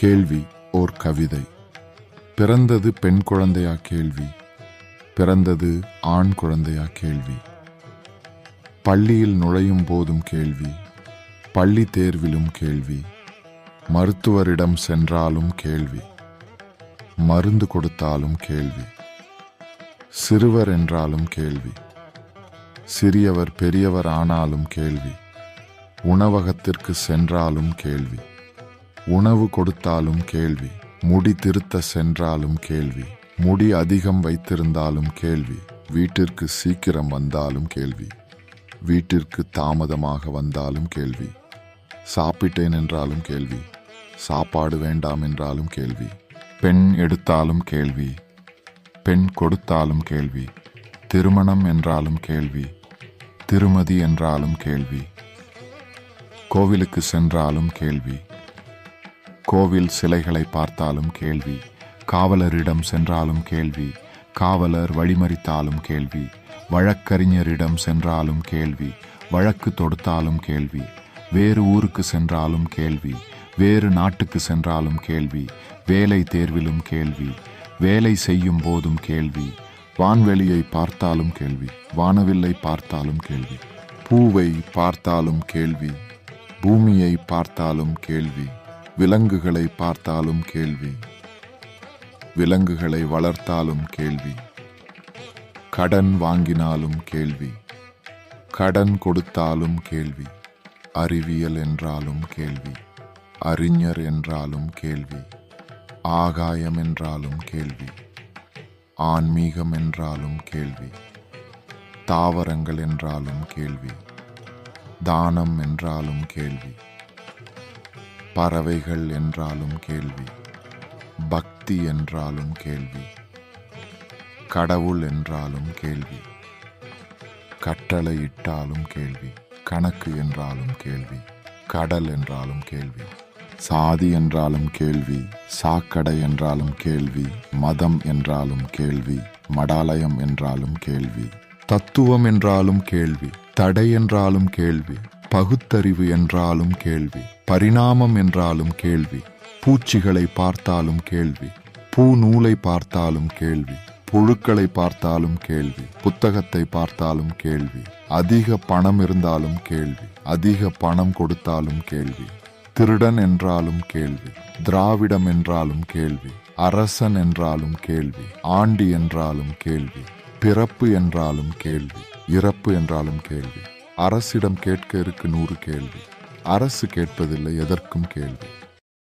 கேள்வி ஓர் கவிதை. பிறந்தது பெண் குழந்தையா கேள்வி பிறந்தது ஆண் குழந்தையா கேள்வி. பள்ளியில் நுழையும் போதும் கேள்வி பள்ளி தேர்விலும் கேள்வி மருத்துவரிடம் சென்றாலும் கேள்வி மருந்து கொடுத்தாலும் கேள்வி சிறுவர் என்றாலும் கேள்வி சிறியவர் பெரியவர் ஆனாலும் கேள்வி உணவகத்திற்கு சென்றாலும் கேள்வி. உணவு கொடுத்தாலும் கேள்வி முடி திருத்த சென்றாலும் கேள்வி முடி அதிகம் வைத்திருந்தாலும் கேள்வி வீட்டிற்கு சீக்கிரம் வந்தாலும் கேள்வி வீட்டிற்கு தாமதமாக வந்தாலும் கேள்வி சாப்பிட்டேன் என்றாலும் கேள்வி சாப்பாடு வேண்டாம் என்றாலும் கேள்வி பெண் எடுத்தாலும் கேள்வி பெண் கொடுத்தாலும் கேள்வி திருமணம் என்றாலும் கேள்வி திருமதி என்றாலும் கேள்வி கோவிலுக்கு சென்றாலும் கேள்வி கோவில் சிலைகளை பார்த்தாலும் கேள்வி காவலரிடம் சென்றாலும் கேள்வி காவலர் வழிமறித்தாலும் கேள்வி வழக்கறிஞரிடம் சென்றாலும் கேள்வி வழக்கு தொடுத்தாலும் கேள்வி வேறு ஊருக்கு சென்றாலும் கேள்வி வேறு நாட்டுக்கு சென்றாலும் கேள்வி வேலை தேர்விலும் கேள்வி வேலை செய்யும் போதும் கேள்வி வான்வெளியை பார்த்தாலும் கேள்வி வானவில்லை பார்த்தாலும் கேள்வி பூவை பார்த்தாலும் கேள்வி பூமியை பார்த்தாலும் கேள்வி. விலங்குகளை பார்த்தாலும் கேள்வி. விலங்குகளை வளர்த்தாலும் கேள்வி. கடன் வாங்கினாலும் கேள்வி. கடன் கொடுத்தாலும் கேள்வி. அறிவியல் என்றாலும் கேள்வி. அறிஞர் என்றாலும் கேள்வி. ஆகாயம் என்றாலும் கேள்வி. ஆன்மீகம் என்றாலும் கேள்வி. தாவரங்கள் என்றாலும் கேள்வி. தானம் என்றாலும் கேள்வி. பறவைகள் என்றாலும் கேள்வி பக்தி என்றாலும் கேள்வி கடவுள் என்றாலும் கேள்வி கட்டளையிட்டாலும் கேள்வி கணக்கு என்றாலும் கேள்வி கடல் என்றாலும் கேள்வி சாதி என்றாலும் கேள்வி சாக்கடை என்றாலும் கேள்வி மதம் என்றாலும் கேள்வி மடாலயம் என்றாலும் கேள்வி தத்துவம் என்றாலும் கேள்வி தடை என்றாலும் கேள்வி பகுத்தறிவு என்றாலும் கேள்வி பரிணாமம் என்றாலும் கேள்வி. பூச்சிகளை பார்த்தாலும் கேள்வி. பூ நூலை பார்த்தாலும் கேள்வி. புழுக்களை பார்த்தாலும் கேள்வி. புத்தகத்தை பார்த்தாலும் கேள்வி. அதிக பணம் இருந்தாலும் கேள்வி. அதிக பணம் கொடுத்தாலும் கேள்வி. திருடன் என்றாலும் கேள்வி. திராவிடம் என்றாலும் கேள்வி. அரசன் என்றாலும் கேள்வி. ஆண்டி என்றாலும் கேள்வி. பிறப்பு என்றாலும் கேள்வி. இறப்பு என்றாலும் கேள்வி. அரசிடம் கேட்க இருக்கு நூறு கேள்வி. அரசு கேட்பதில்லை எதற்கும் கேள்வி.